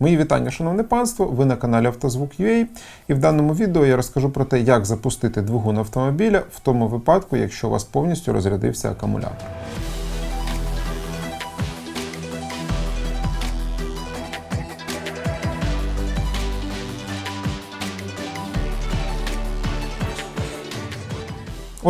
Мої вітання, шановне панство! Ви на каналі Автозвук.ua і в даному відео я розкажу про те, як запустити двигун автомобіля в тому випадку, якщо у вас повністю розрядився акумулятор.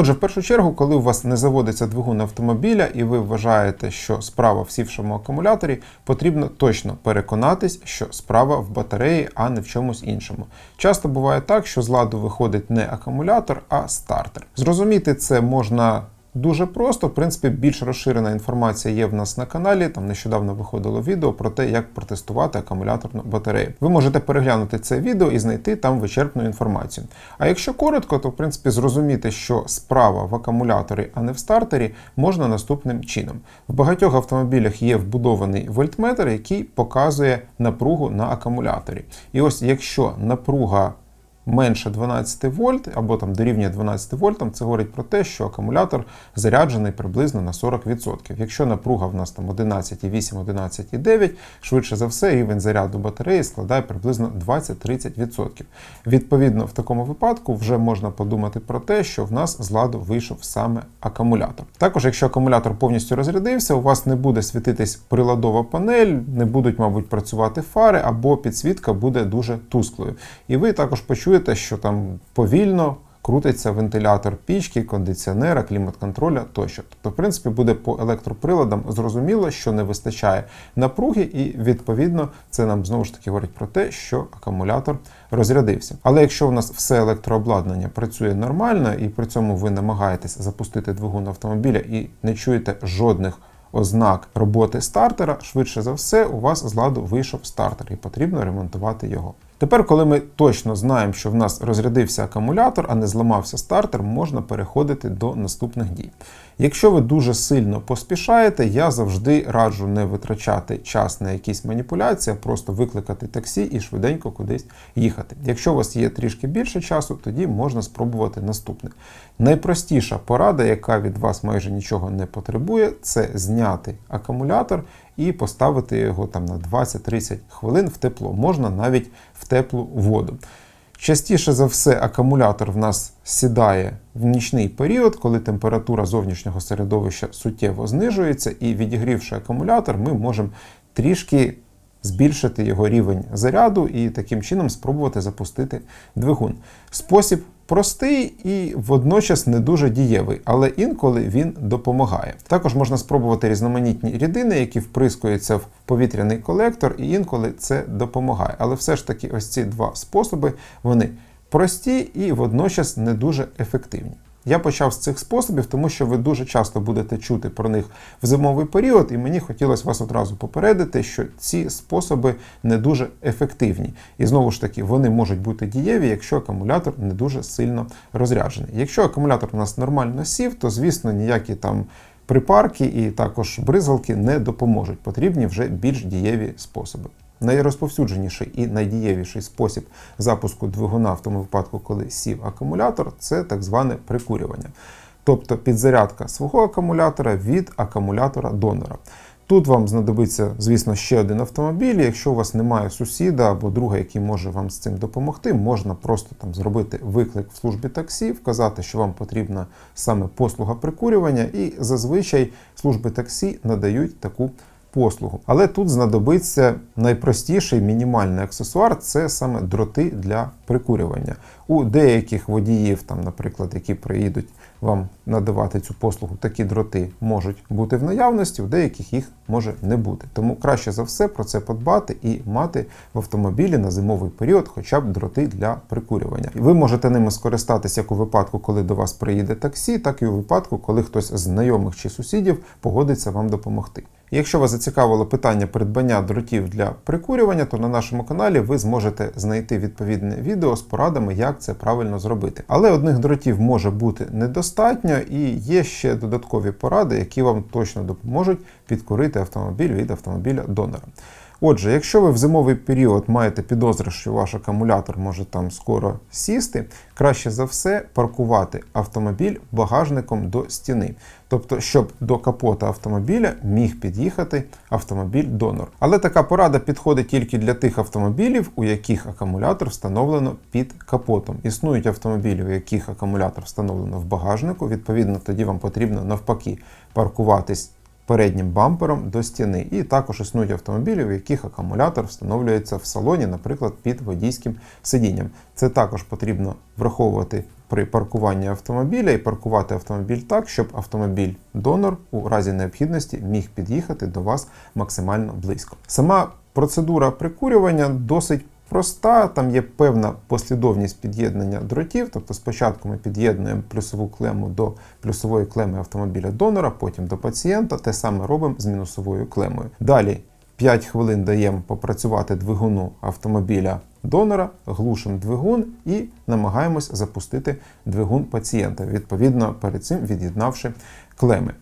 Отже, в першу чергу, коли у вас не заводиться двигун автомобіля і ви вважаєте, що справа в сівшому акумуляторі, потрібно точно переконатись, що справа в батареї, а не в чомусь іншому. Часто буває так, що з ладу виходить не акумулятор, а стартер. Зрозуміти це можна. Дуже просто, в принципі, більш розширена інформація є в нас на каналі. Там нещодавно виходило відео про те, як протестувати акумуляторну батарею. Ви можете переглянути це відео і знайти там вичерпну інформацію. А якщо коротко, то в принципі зрозуміти, що справа в акумуляторі, а не в стартері, можна наступним чином. В багатьох автомобілях є вбудований вольтметр, який показує напругу на акумуляторі. І ось якщо напруга менше 12 вольт або там дорівнює 12 вольтам, це говорить про те, що акумулятор заряджений приблизно на 40%. Якщо напруга в нас там 11,8, 11,9, швидше за все, рівень заряду батареї складає приблизно 20-30%. Відповідно, в такому випадку вже можна подумати про те, що в нас з ладу вийшов саме акумулятор. Також, якщо акумулятор повністю розрядився, у вас не буде світитись приладова панель, не будуть, мабуть, працювати фари, або підсвітка буде дуже тусклою. І ви також почуєте що там повільно крутиться вентилятор пічки, кондиціонера, клімат-контроля тощо. Тобто, в принципі, буде по електроприладам зрозуміло, що не вистачає напруги, і відповідно це нам знову ж таки говорить про те, що акумулятор розрядився. Але якщо у нас все електрообладнання працює нормально, і при цьому ви намагаєтесь запустити двигун автомобіля і не чуєте жодних ознак роботи стартера, швидше за все, у вас з ладу вийшов стартер, і потрібно ремонтувати його. Тепер, коли ми точно знаємо, що в нас розрядився акумулятор, а не зламався стартер, можна переходити до наступних дій. Якщо ви дуже сильно поспішаєте, я завжди раджу не витрачати час на якісь маніпуляції, а просто викликати таксі і швиденько кудись їхати. Якщо у вас є трішки більше часу, тоді можна спробувати наступне. Найпростіша порада, яка від вас майже нічого не потребує, це зняти акумулятор і поставити його там на 20-30 хвилин в тепло, можна навіть в теплу воду. Частіше за все, акумулятор в нас сідає в нічний період, коли температура зовнішнього середовища суттєво знижується, і відігрівши акумулятор, ми можемо трішки збільшити його рівень заряду і таким чином спробувати запустити двигун. Спосіб простий і водночас не дуже дієвий, але інколи він допомагає. Також можна спробувати різноманітні рідини, які вприскуються в повітряний колектор, і інколи це допомагає. Але все ж таки, ось ці два способи вони прості і водночас не дуже ефективні. Я почав з цих способів, тому що ви дуже часто будете чути про них в зимовий період, і мені хотілося вас одразу попередити, що ці способи не дуже ефективні. І знову ж таки, вони можуть бути дієві, якщо акумулятор не дуже сильно розряджений. Якщо акумулятор у нас нормально сів, то звісно ніякі там. Припарки і також бризгалки не допоможуть. Потрібні вже більш дієві способи. Найрозповсюдженіший і найдієвіший спосіб запуску двигуна в тому випадку, коли сів акумулятор, це так зване прикурювання. Тобто підзарядка свого акумулятора від акумулятора донора. Тут вам знадобиться, звісно, ще один автомобіль. Якщо у вас немає сусіда або друга, який може вам з цим допомогти, можна просто там зробити виклик в службі таксі, вказати, що вам потрібна саме послуга прикурювання, і зазвичай служби таксі надають таку послугу. Але тут знадобиться найпростіший мінімальний аксесуар це саме дроти для прикурювання. У деяких водіїв, там, наприклад, які приїдуть вам надавати цю послугу, такі дроти можуть бути в наявності, у деяких їх може не бути. Тому краще за все про це подбати і мати в автомобілі на зимовий період хоча б дроти для прикурювання. Ви можете ними скористатися як у випадку, коли до вас приїде таксі, так і у випадку, коли хтось з знайомих чи сусідів погодиться вам допомогти. Якщо вас зацікавило питання придбання дротів для прикурювання, то на нашому каналі ви зможете знайти відповідне відео з порадами, як це правильно зробити. Але одних дротів може бути недостатньо, і є ще додаткові поради, які вам точно допоможуть підкурити автомобіль від автомобіля донора. Отже, якщо ви в зимовий період маєте підозри, що ваш акумулятор може там скоро сісти, краще за все паркувати автомобіль багажником до стіни. Тобто, щоб до капота автомобіля міг під'їхати автомобіль-донор. Але така порада підходить тільки для тих автомобілів, у яких акумулятор встановлено під капотом. Існують автомобілі, у яких акумулятор встановлено в багажнику. Відповідно, тоді вам потрібно навпаки паркуватись переднім бампером до стіни. І також існують автомобілі, у яких акумулятор встановлюється в салоні, наприклад, під водійським сидінням. Це також потрібно враховувати при паркуванні автомобіля і паркувати автомобіль так, щоб автомобіль-донор у разі необхідності міг під'їхати до вас максимально близько. Сама процедура прикурювання досить проста, там є певна послідовність під'єднання дротів. Тобто спочатку ми під'єднуємо плюсову клему до плюсової клеми автомобіля донора, потім до пацієнта. Те саме робимо з мінусовою клемою. Далі 5 хвилин даємо попрацювати двигуну автомобіля донора, глушимо двигун і намагаємось запустити двигун пацієнта, відповідно перед цим від'єднавши клеми.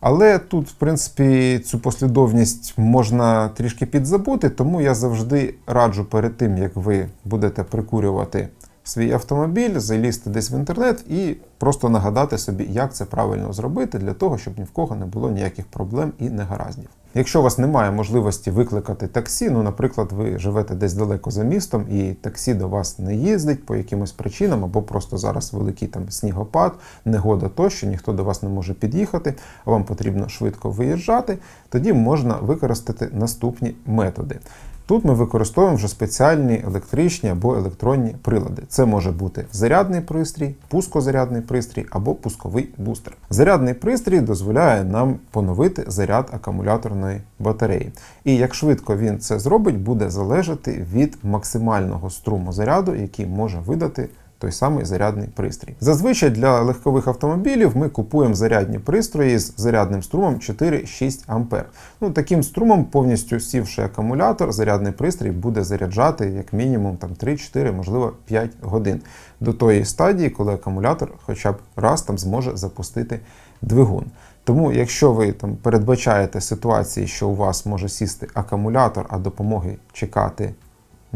Але тут, в принципі, цю послідовність можна трішки підзабути, тому я завжди раджу перед тим, як ви будете прикурювати свій автомобіль, залізти десь в інтернет і просто нагадати собі, як це правильно зробити, для того, щоб ні в кого не було ніяких проблем і негараздів. Якщо у вас немає можливості викликати таксі, ну, наприклад, ви живете десь далеко за містом, і таксі до вас не їздить по якимось причинам, або просто зараз великий там снігопад, негода тощо, ніхто до вас не може під'їхати, а вам потрібно швидко виїжджати, тоді можна використати наступні методи. Тут ми використовуємо вже спеціальні електричні або електронні прилади. Це може бути зарядний пристрій, пускозарядний пристрій або пусковий бустер. Зарядний пристрій дозволяє нам поновити заряд акумуляторної батареї. І як швидко він це зробить, буде залежати від максимального струму заряду, який може видати той самий зарядний пристрій. Зазвичай для легкових автомобілів ми купуємо зарядні пристрої з зарядним струмом 4-6 А. Ну, Таким струмом, повністю сівши акумулятор, зарядний пристрій буде заряджати як мінімум там, 3-4, можливо 5 годин до тої стадії, коли акумулятор хоча б раз там зможе запустити двигун. Тому, якщо ви там передбачаєте ситуації, що у вас може сісти акумулятор, а допомоги чекати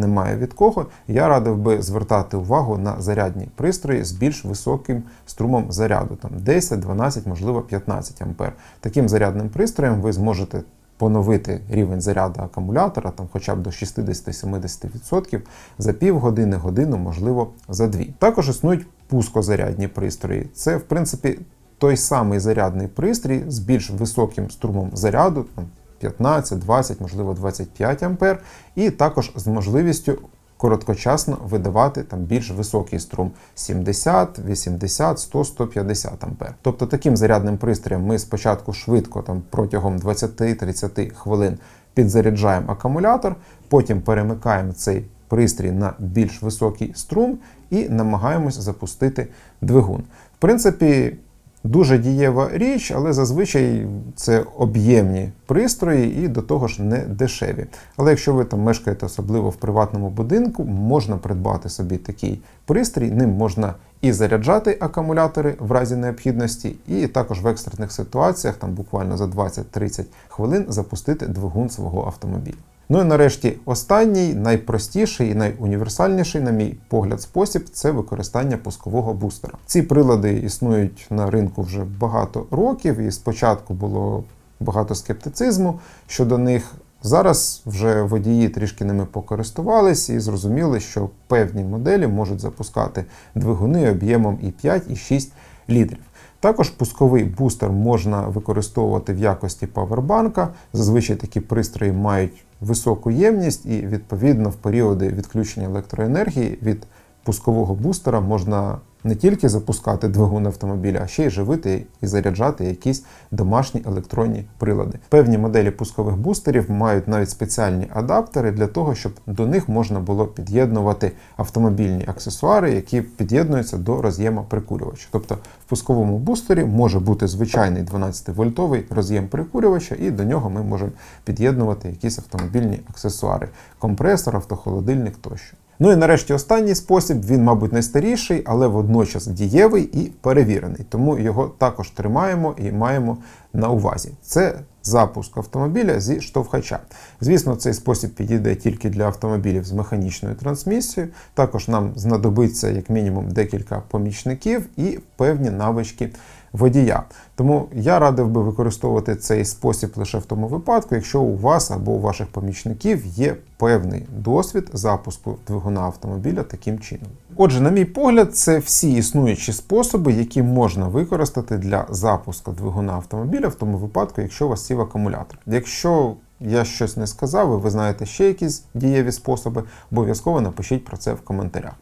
немає від кого, я радив би звертати увагу на зарядні пристрої з більш високим струмом заряду, там 10, 12, можливо 15 А. Таким зарядним пристроєм ви зможете поновити рівень заряду акумулятора там хоча б до 60-70% за півгодини, годину, можливо, за дві. Також існують пускозарядні пристрої. Це, в принципі, той самий зарядний пристрій з більш високим струмом заряду, там 15, 20, можливо 25 ампер, і також з можливістю короткочасно видавати там більш високий струм 70, 80, 100, 150 ампер. Тобто таким зарядним пристроєм ми спочатку швидко там протягом 20-30 хвилин підзаряджаємо акумулятор, потім перемикаємо цей пристрій на більш високий струм і намагаємось запустити двигун. В принципі, Дуже дієва річ, але зазвичай це об'ємні пристрої і до того ж не дешеві. Але якщо ви там мешкаєте особливо в приватному будинку, можна придбати собі такий пристрій, ним можна і заряджати акумулятори в разі необхідності, і також в екстрених ситуаціях, там буквально за 20-30 хвилин, запустити двигун свого автомобіля. Ну і нарешті останній, найпростіший і найуніверсальніший, на мій погляд, спосіб це використання пускового бустера. Ці прилади існують на ринку вже багато років, і спочатку було багато скептицизму щодо них. Зараз вже водії трішки ними покористувались і зрозуміли, що певні моделі можуть запускати двигуни об'ємом і 5, і 6 літрів. Також пусковий бустер можна використовувати в якості павербанка. Зазвичай такі пристрої мають високу ємність, і відповідно в періоди відключення електроенергії від пускового бустера можна не тільки запускати двигун автомобіля, а ще й живити і заряджати якісь домашні електронні прилади. Певні моделі пускових бустерів мають навіть спеціальні адаптери для того, щоб до них можна було під'єднувати автомобільні аксесуари, які під'єднуються до роз'єма прикурювача. Тобто в пусковому бустері може бути звичайний 12-вольтовий роз'єм прикурювача, і до нього ми можемо під'єднувати якісь автомобільні аксесуари, компресор, автохолодильник тощо. Ну і нарешті останній спосіб, він, мабуть, найстаріший, але водночас дієвий і перевірений. Тому його також тримаємо і маємо на увазі. Це запуск автомобіля зі штовхача. Звісно, цей спосіб підійде тільки для автомобілів з механічною трансмісією. Також нам знадобиться як мінімум декілька помічників і певні навички водія. Тому я радив би використовувати цей спосіб лише в тому випадку, якщо у вас або у ваших помічників є певний досвід запуску двигуна автомобіля таким чином. Отже, на мій погляд, це всі існуючі способи, які можна використати для запуску двигуна автомобіля в тому випадку, якщо у вас сів акумулятор. Якщо я щось не сказав, і ви знаєте ще якісь дієві способи, обов'язково напишіть про це в коментарях.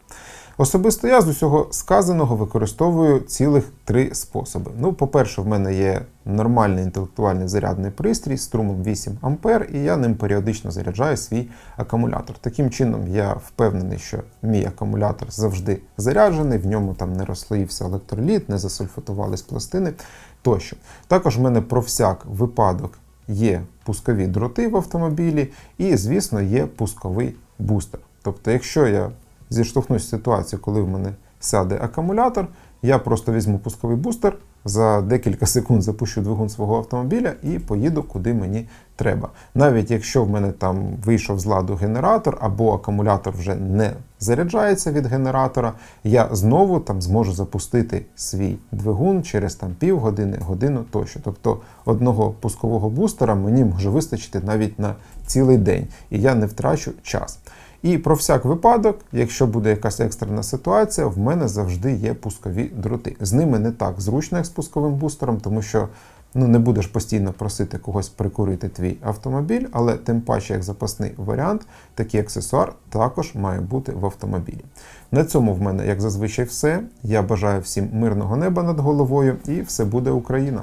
Особисто я з усього сказаного використовую цілих три способи. Ну, по-перше, в мене є нормальний інтелектуальний зарядний пристрій з струмом 8 А, і я ним періодично заряджаю свій акумулятор. Таким чином, я впевнений, що мій акумулятор завжди заряджений, в ньому там не розслоївся електроліт, не засульфатувались пластини тощо. Також в мене про всяк випадок є пускові дроти в автомобілі, і, звісно, є пусковий бустер. Тобто, якщо я зіштовхнусь з ситуацією, коли в мене сяде акумулятор, я просто візьму пусковий бустер, за декілька секунд запущу двигун свого автомобіля і поїду куди мені треба. Навіть якщо в мене там вийшов з ладу генератор або акумулятор вже не заряджається від генератора, я знову там зможу запустити свій двигун через там півгодини, годину тощо. Тобто одного пускового бустера мені може вистачити навіть на цілий день, і я не втрачу час. І про всяк випадок, якщо буде якась екстрена ситуація, в мене завжди є пускові дроти. З ними не так зручно, як з пусковим бустером, тому що ну, не будеш постійно просити когось прикурити твій автомобіль, але тим паче, як запасний варіант, такий аксесуар також має бути в автомобілі. На цьому в мене, як зазвичай, все. Я бажаю всім мирного неба над головою і все буде Україна!